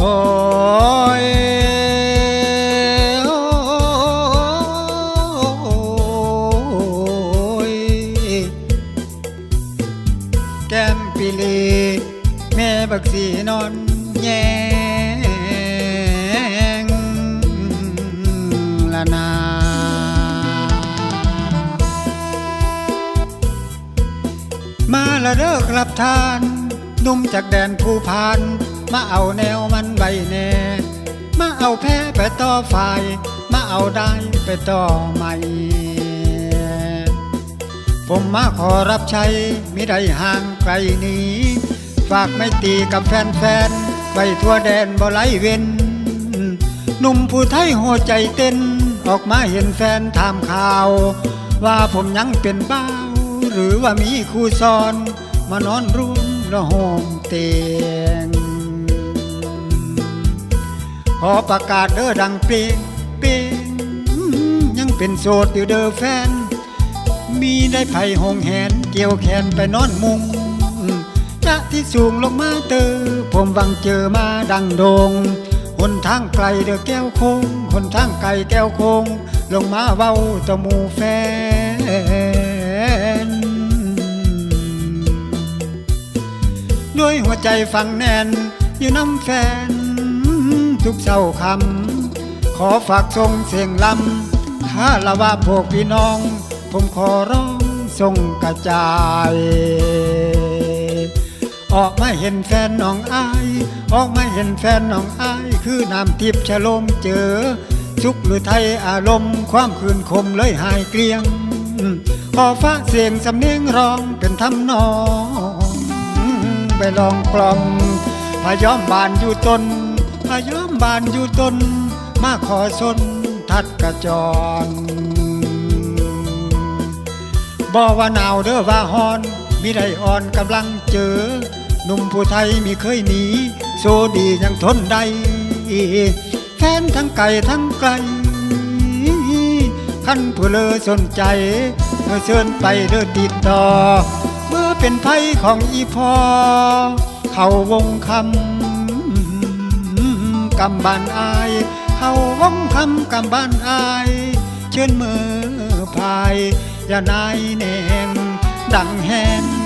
แก้มปลีแม่บักสีนอนแยงละนามาละเลิกหลับทาน นุ่มจากแดนภูพาน มาเอาแนวมันไว้แน่ มาเอาแพ้ไปต่อฝ่าย มาเอาได้ไปต่อใหม่ ผมมาขอรับใช้มิได้ห่างไกลนี้ ฝากไม่ตีกับแฟนๆไว้ทั่วแดนบ่ไลเว้นหนุ่มผู้ไทยหัวใจเต้น ออกมาเห็นแฟนถามข่าว ว่าผมยังเป็นบ้าหรือว่ามีครูสอน มานอนร่วม ละหอมเตียงขอประกาศเด้อดังเปลงเปลงยังเป็นโสดอยู่เด้อแฟน มีได้ไผ่หงแหนเกี่ยวแขนไปนอนมุงจะที่สูงลงมาเตอผมวังเจอมาดังโดงหนทางไกลเด้อแก้วโคงหนทางไกลแก้วโคง ลงมาเว้าตะมูแฟน ด้วยหัวใจฟังแน่น อยู่น้ำแฟน ทุกเศร้าคำขอฝากทรงเสียงลำถ้าละว่าพวกพี่น้อง ผมขอร้องทรงกระจาย ออกมาเห็นแฟนน้องอาย ออกมาเห็นแฟนน้องอาย คือน้ำทิพย์ชะโลมเจอสุขหรือไทยอารมณ์ความคืนคมเลยหายเกลี้ยงขอฟ้าเสียงสำเนียงร้องเป็นทำนอง ไปลองกลอมพยอมบานอยู่ตนพยอมบานอยู่ตนมาขอสนทัดกระจรบ่ว่าหนาวเด้อว่าฮอนมีได้อ่อนกำลังเจอหนุ่มผู้ไทยมีเคยหนีโซดียังทนได้แฟนทั้งไก่ทั้งไกลขั้นผู้เลอสนใจเมื่อเชิญไปเด้อติดต่อ เป็นไพ่ของอีพอ เข้าวงคำกำบานอาย เข้าวงคำกำบานอาย เชิญมือพายอย่านายแนงดังแหงแหงละน